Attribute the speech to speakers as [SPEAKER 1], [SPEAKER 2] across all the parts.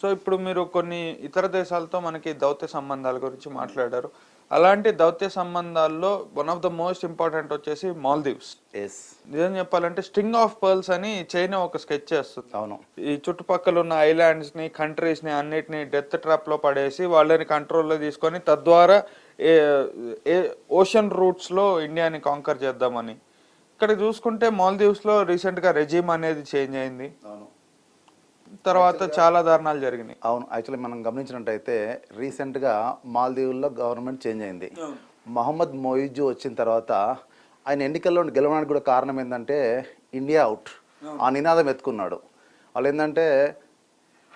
[SPEAKER 1] So ఇప్పుడు మీరు కొన్ని ఇతర దేశాలతో మనకి దౌత్య సంబంధాల గురించి మాట్లాడారు. అలాంటి దౌత్య సంబంధాల్లో one of the most important వచ్చేసి మాల్దీవ్స్.
[SPEAKER 2] ఎస్
[SPEAKER 1] నిజం చెప్పాలంటే స్ట్రింగ్ ఆఫ్ పర్ల్స్ అని చైనా ఒక స్కెచ్ చేస్తుంది.
[SPEAKER 2] అవును.
[SPEAKER 1] ఈ చుట్టుపక్కల ఉన్న ఐలాండ్స్ని కంట్రీస్ని అన్నిటిని డెత్ ట్రాప్లో పడేసి వాళ్ళని కంట్రోల్లో తీసుకొని తద్వారా ఏ ఏ ఓషన్ రూట్స్లో ఇండియాని కాంకర్ చేద్దామని. ఇక్కడ చూసుకుంటే మాల్దీవ్స్లో రీసెంట్గా రెజీమ్ అనేది చేంజ్ అయింది.
[SPEAKER 2] అవును.
[SPEAKER 1] తర్వాత చాలా దారుణాలు జరిగినాయి.
[SPEAKER 2] అవును యాక్చువల్లీ మనం గమనించినట్టయితే రీసెంట్గా మాల్దీవుల్లో గవర్నమెంట్ చేంజ్ అయింది. మహమ్మద్ మొయిజు వచ్చిన తర్వాత ఆయన ఎన్నికల్లో గెలవడానికి కూడా కారణం ఏంటంటే ఇండియా అవుట్. ఆ నినాదం ఎత్తుకున్నాడు. వాళ్ళు ఏంటంటే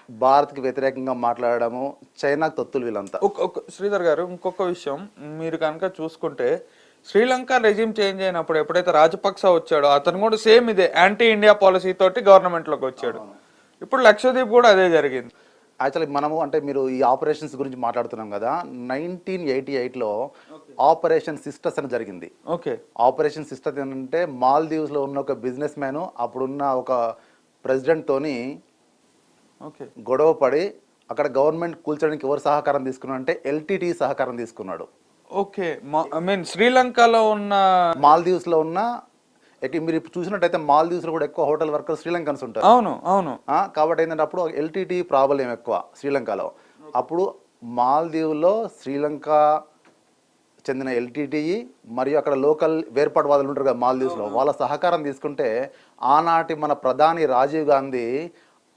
[SPEAKER 2] భారత్కి వ్యతిరేకంగా మాట్లాడడము చైనాకు తొత్తులు వీళ్ళంతా.
[SPEAKER 1] శ్రీధర్ గారు ఇంకొక విషయం మీరు కనుక చూసుకుంటే శ్రీలంక రెజిమ్ చేంజ్ అయినప్పుడు ఎప్పుడైతే రాజపక్స వచ్చాడో అతను కూడా సేమ్ ఇదే యాంటీ ఇండియా పాలసీ తోటి గవర్నమెంట్లోకి వచ్చాడు ఇప్పుడు లక్షద్వీప్ కూడా అదే జరిగింది.
[SPEAKER 2] యాక్చువల్లీ మనము అంటే మీరు ఈ ఆపరేషన్స్ గురించి మాట్లాడుతున్నాం కదా నైన్టీన్ ఎయిటీ ఎయిట్లో ఆపరేషన్ సిస్టర్స్ అని జరిగింది.
[SPEAKER 1] ఓకే.
[SPEAKER 2] ఆపరేషన్ సిస్టమ్ ఏంటంటే మాల్దీవ్స్లో ఉన్న ఒక బిజినెస్ మ్యాన్ అప్పుడున్న ఒక ప్రెసిడెంట్ తోని
[SPEAKER 1] ఓకే.
[SPEAKER 2] గొడవ పడి అక్కడ గవర్నమెంట్ కూల్చడానికి ఎవరు సహకారం తీసుకున్నాడు అంటే ఎల్టీటీ సహకారం తీసుకున్నాడు.
[SPEAKER 1] ఓకే. ఐ మీన్ శ్రీలంకలో ఉన్న
[SPEAKER 2] మాల్దీవ్స్లో ఉన్న మీరు చూసినట్టయితే మాల్దీవ్స్లో కూడా ఎక్కువ హోటల్ వర్కర్స్ శ్రీలంకన్స్ ఉంటారు.
[SPEAKER 1] అవును అవును.
[SPEAKER 2] కాబట్టి ఏంటంటే అప్పుడు ఎల్టీటీ ప్రాబ్లం ఎక్కువ శ్రీలంకలో. అప్పుడు మాల్దీవ్లో శ్రీలంక చెందిన ఎల్టీటీఈ మరియు అక్కడ లోకల్ వేర్పాటువాదులు ఉంటారు కదా మాల్దీవ్స్లో వాళ్ళ సహకారం తీసుకుంటే ఆనాటి మన ప్రధాని రాజీవ్ గాంధీ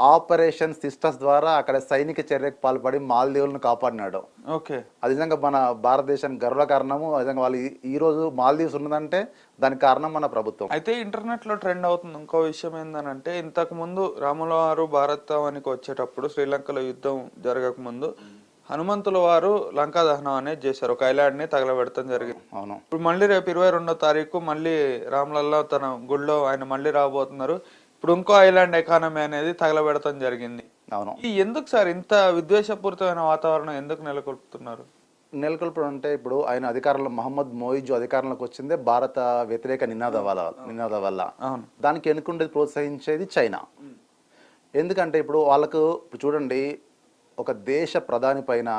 [SPEAKER 2] ఆపరేషన్ సిస్టర్స్ ద్వారా అక్కడ సైనిక చర్యకు పాల్పడి మాల్దీవులను కాపాడినాడు.
[SPEAKER 1] ఓకే.
[SPEAKER 2] అది నిజంగా మన భారతదేశానికి గర్వ కారణము. నిజంగా వాళ్ళు ఈ- రోజు మాల్దీవ్స్ ఉన్నదంటే దానికి కారణం మన ప్రభుత్వం.
[SPEAKER 1] అయితే ఇంటర్నెట్లో ట్రెండ్ అవుతుంది. ఇంకో విషయం ఏంటంటే ఇంతకు ముందు రాముల వారు భారతానికి వచ్చేటప్పుడు శ్రీలంకలో యుద్ధం జరగక ముందు హనుమంతుల వారు లంకా దహనం అనేది చేశారు. ఒక ఐలాండ్ని తగలబెడతాం జరిగింది.
[SPEAKER 2] అవును.
[SPEAKER 1] ఇప్పుడు మళ్ళీ రేపు ఇరవై రెండో తారీఖు మళ్ళీ రామ్లల్లో తన గుడిలో ఆయన మళ్ళీ రాబోతున్నారు. ఇప్పుడు ఇంకో ఐలాండ్ ఎకానమీ అనేది తగలబెడతాం జరిగింది.
[SPEAKER 2] అవును.
[SPEAKER 1] ఈ ఎందుకు సార్ ఇంత విద్వేషపూరితమైన వాతావరణం ఎందుకు నెలకొల్పుతున్నారు?
[SPEAKER 2] నెలకొల్పడం అంటే ఇప్పుడు ఆయన అధికారంలో మహమ్మద్ మోయిజు అధికారంలోకి వచ్చిందే భారత వ్యతిరేక నినాద వల్ల నినాద వల్ల.
[SPEAKER 1] అవును.
[SPEAKER 2] దానికి ఎన్నుకుండేది ప్రోత్సహించేది చైనా. ఎందుకంటే ఇప్పుడు వాళ్ళకు ఇప్పుడు చూడండి ఒక దేశ ప్రధాని పైన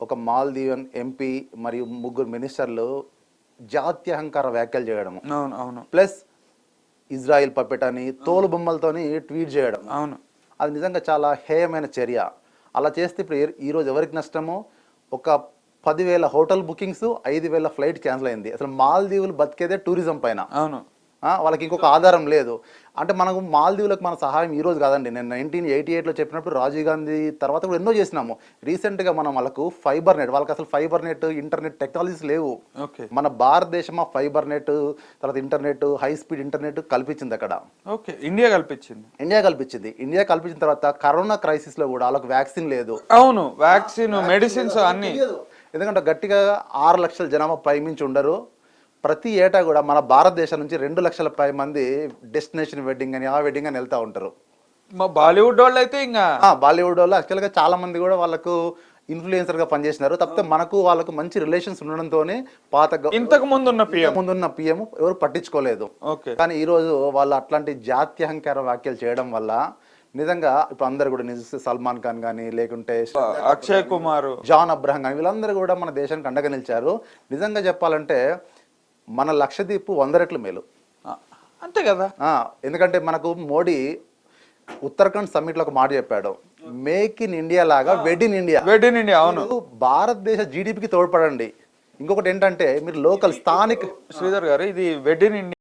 [SPEAKER 2] ఒక మాల్దీవన్ ఎంపీ మరియు ముగ్గురు మినిస్టర్లు జాత్యహంకార వ్యాఖ్యలు చేయడము.
[SPEAKER 1] అవును అవును.
[SPEAKER 2] ప్లస్ ఇజ్రాయిల్ పప్పెట్ అని తోలు బొమ్మలతోని ట్వీట్ చేయడం.
[SPEAKER 1] అవును.
[SPEAKER 2] అది నిజంగా చాలా హేయమైన చర్య. అలా చేస్తే ఇప్పుడు ఈరోజు ఎవరికి నష్టము? ఒక పదివేల హోటల్ బుకింగ్స్ ఐదు వేల ఫ్లైట్ క్యాన్సిల్ అయింది. అసలు మాల్దీవులు బతికేదే టూరిజం పైన.
[SPEAKER 1] అవును.
[SPEAKER 2] వాళ్ళకి ఇంకొక ఆధారం లేదు. అంటే మనకు మాల్దీవులకు మన సహాయం ఈ రోజు కాదండి. నేను నైన్టీన్ ఎయిటీ ఎయిట్లో చెప్పినప్పుడు రాజీవ్ గాంధీ తర్వాత కూడా ఎన్నో చేసినాము. రీసెంట్గా మనం వాళ్ళకు ఫైబర్ నెట్ వాళ్ళకి అసలు ఫైబర్ నెట్ ఇంటర్నెట్ టెక్నాలజీస్ లేవు.
[SPEAKER 1] ఓకే
[SPEAKER 2] మన భారతదేశం ఆ ఫైబర్ నెట్ తర్వాత ఇంటర్నెట్ హై స్పీడ్ ఇంటర్నెట్ కల్పించింది అక్కడ.
[SPEAKER 1] ఓకే ఇండియా కల్పించింది.
[SPEAKER 2] ఇండియా కల్పించింది. ఇండియా కల్పించిన తర్వాత కరోనా క్రైసిస్లో కూడా వాళ్ళకి వ్యాక్సిన్ లేదు.
[SPEAKER 1] అవును. వ్యాక్సిన్ మెడిసిన్స్ అన్ని.
[SPEAKER 2] ఎందుకంటే గట్టిగా ఆరు లక్షల జనాభా పైమించి ఉండరు. ప్రతి ఏటా కూడా మన భారతదేశం నుంచి రెండు లక్షల పై మంది డెస్టినేషన్ వెడ్డింగ్ అని ఆ వెడ్డింగ్ అని వెళ్తూ ఉంటారు.
[SPEAKER 1] మా బాలీవుడ్ వాళ్ళు అయితే ఇంకా
[SPEAKER 2] బాలీవుడ్ వాళ్ళు యాక్చువల్గా చాలా మంది కూడా వాళ్ళకు ఇన్ఫ్లుయెన్సర్గా పనిచేసినారు. తప్పితే మనకు వాళ్ళకు మంచి రిలేషన్స్ ఉండడంతోనే పాత
[SPEAKER 1] ఇంతకు ముందు ఉన్న పిఎం
[SPEAKER 2] ముందున్న పిఎం ఎవరు పట్టించుకోలేదు.
[SPEAKER 1] ఓకే.
[SPEAKER 2] కానీ ఈ రోజు వాళ్ళు అట్లాంటి జాత్యహంకార వ్యాఖ్యలు చేయడం వల్ల నిజంగా ఇప్పుడు అందరు కూడా నిజ సల్మాన్ ఖాన్ కానీ లేకుంటే
[SPEAKER 1] అక్షయ్ కుమార్.
[SPEAKER 2] జాన్ అబ్రహం కానీ వీళ్ళందరూ కూడా మన దేశానికి అండగా నిలిచారు. నిజంగా చెప్పాలంటే మన లక్షద్వీప్ వంద రెట్లు మేలు.
[SPEAKER 1] అంతే కదా.
[SPEAKER 2] ఎందుకంటే మనకు మోడీ ఉత్తరాఖండ్ సమ్మిట్లో ఒక మాట చెప్పాడు మేక్ ఇన్ ఇండియా లాగా wed in India.
[SPEAKER 1] Wed in India అవును.
[SPEAKER 2] భారతదేశ జీడిపికి తోడ్పడండి. ఇంకొకటి ఏంటంటే మీరు లోకల్ స్థానిక
[SPEAKER 1] శ్రీధర్ గారు ఇది వెడ్ ఇన్ ఇండియా